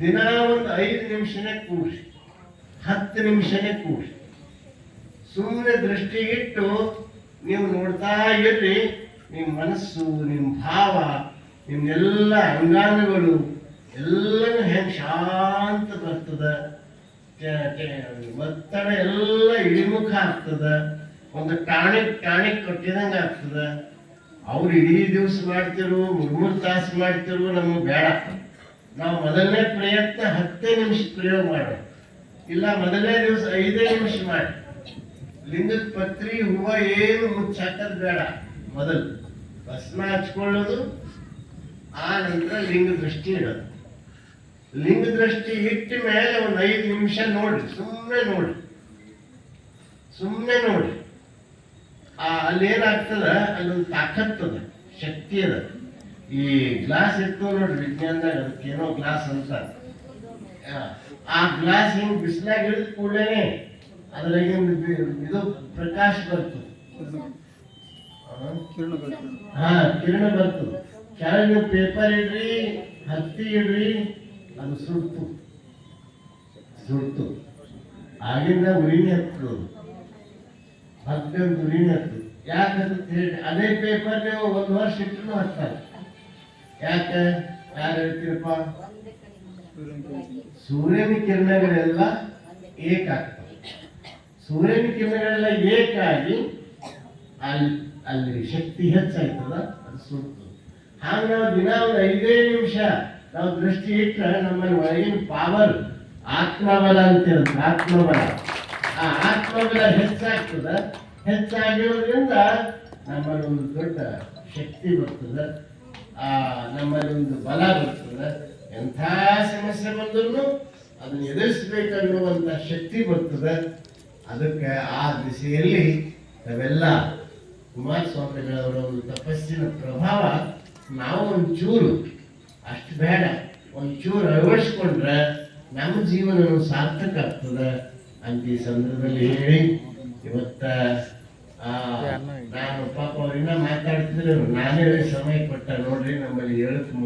ದಿನ ಒಂದು ಐದು ನಿಮಿಷನೇ ಕೂಡಿ ಹತ್ತು ನಿಮಿಷನೇ ಕೂಡಿ ಸುಮ್ಮನೆ ದೃಷ್ಟಿ ಇಟ್ಟು ನೀವು ನೋಡ್ತಾ ಇರ್ರಿ ನಿಮ್ಮ ಮನಸ್ಸು ನಿಮ್ಮ ಭಾವ, ನಿಮ್ಮೆಲ್ಲ ಅಂಗಾಂಗಗಳು ಎಲ್ಲನೂ ಹೆಂಗೆ ಶಾಂತ ಬರ್ತದ ಒತ್ತಡ ಎಲ್ಲ ಇಳಿಮುಖ ಆಗ್ತದ, ಒಂದು ಟಾಣಿಕ್ ಟಾಣಿಕ್ ಕೊಟ್ಟಿದಂಗೆ ಆಗ್ತದ. ಅವ್ರು ಇಡೀ ದಿವಸ ಮಾಡ್ತಿರು, ಮೂರ್ ಮೂರು ತಾಸು ಮಾಡ್ತಿರು, ನಮಗೆ ಬೇಡ ನಾವು ಮೊದಲನೇ ಪ್ರಯತ್ನ ಹತ್ತೇ ನಿಮಿಷ ಪ್ರಯೋಗ ಮಾಡೋಣ ಇಲ್ಲ, ಮೊದಲನೇ ದಿವಸ ಐದೇ ನಿಮಿಷ ಮಾಡಿ. ಲಿಂಗದ ಪತ್ರಿ, ಹೂವ ಏನು ಮುಚ್ಚಾಕದ್ ಬೇಡ. ಮೊದಲು ಭಸ್ಮ ಹಚ್ಕೊಳ್ಳೋದು, ಆ ನಂತರ ಲಿಂಗ ದೃಷ್ಟಿ ಇಡೋದು. ಲಿಂಗ ದೃಷ್ಟಿ ಇಟ್ಟ ಮೇಲೆ ಒಂದು ಐದು ನಿಮಿಷ ನೋಡಿ ಸುಮ್ಮನೆ ನೋಡಿ. ಸುಮ್ಮನೆ ನೋಡಿ. ಆ ಅಲ್ಲಿ ಏನಾಗ್ತದ ಅಲ್ಲೊಂದು ತಾಕತ್ತದ ಶಕ್ತಿ ಅದ. ಈ ಗ್ಲಾಸ್ ಇತ್ತು ನೋಡ್ರಿ ವಿಜ್ಞಾನದಾಗ ಅದಕ್ಕೇನೋ ಗ್ಲಾಸ್ ಅಂತ. ಆ, ಗ್ಲಾಸ್ ಹಿಂಗ್ ಬಿಸಿಲಾಗ ಇಳಿದ ಕೂಡಲೇ ಅದ್ರಾಗಿಂದ ಬಿ- ಇದು ಪ್ರಕಾಶ ಬರ್ತು ಆ? ಹಾ ಕಿರಣ ಬರ್ತು ಕೆಳಗೆ ಪೇಪರ್ ಇಡ್ರಿ ಹತ್ತಿ ಇಡ್ರಿ ಅದು ಸುಡ್ತು. ಸುಡ್ತು. ಆಗಿಂದ ಉರಿನೇ ಹತ್ತು ಹತ್ತೊಂದು ಉರಿನೇ ಹತ್ತು ಯಾಕಂತ ಹೇಳಿ ಅದೇ ಪೇಪರ್ ನೀವು ಒಂದು ವರ್ಷ ಇಟ್ಟರು ಹತ್ತಾರೆ ಯಾಕೆ? ಯಾರು ಹೇಳ್ತೀರಪ್ಪ? ಸೂರ್ಯನ ಕಿರಣಗಳೆಲ್ಲ ಏಕ ಆಗ್ತವೆ. ಸೂರ್ಯನ ಕಿರಣಗಳೆಲ್ಲ ಏಕಾಗಿ ಅಲ್ಲಿ ಅಲ್ಲಿ ಶಕ್ತಿ ಹೆಚ್ಚಾಯ್ತದ ಅದು ಸುಡ್ತದೆ. ಹಾಗೆ ನಾವು ದಿನ ಒಂದು ಐದೇ ನಿಮಿಷ ನಾವು ದೃಷ್ಟಿ ಇಟ್ಟರೆ ನಮ್ಮಲ್ಲಿ ಒಳಗಿನ ಪಾವರ್ ಆತ್ಮಬಲ ಅಂತ ಇರುತ್ತೆ ಆತ್ಮಬಲ. ಆ ಆತ್ಮಬಲ ಹೆಚ್ಚಾಗ್ತದ. ಹೆಚ್ಚಾಗಿರೋದ್ರಿಂದ ನಮ್ಮಲ್ಲಿ ಒಂದು ದೊಡ್ಡ ಶಕ್ತಿ ಬರ್ತದೆ. ಆ ನಮ್ಮಲ್ಲಿ ಒಂದು ಬಲ ಬರ್ತದೆ. ಎಂಥ ಸಮಸ್ಯೆ ಬಂದರೂ ಅದನ್ನ ಎದುರಿಸ್ಬೇಕನ್ನುವಂಥ ಶಕ್ತಿ ಬರ್ತದೆ. ಅದಕ್ಕೆ ಆ ದಿಸೆಯಲ್ಲಿ ನಾವೆಲ್ಲ ಕುಮಾರಸ್ವಾಮಿಗಳವರ ಒಂದು ತಪಸ್ಸಿನ ಪ್ರಭಾವ ನಾವು ಒಂಚೂರು, ಅಷ್ಟು ಬೇಡ, ಒಂಚೂರು ಅಳವಡಿಸ್ಕೊಂಡ್ರೆ ನಮ್ಮ ಜೀವನ ಸಾರ್ಥಕ ಆಗ್ತದೆ ಅಂತ ಈ ಸಂದರ್ಭದಲ್ಲಿ ಹೇಳಿ ಇವತ್ತ ನಾನು ಪಾಪ ಅವ್ರಿನ್ನ ಮಾತಾಡ್ತಿದ್ರು ನಾನೇ ಸಮಯ ಕೊಟ್ಟ ನೋಡ್ರಿ ನಮ್ಮಲ್ಲಿ ಹೇಳಕ್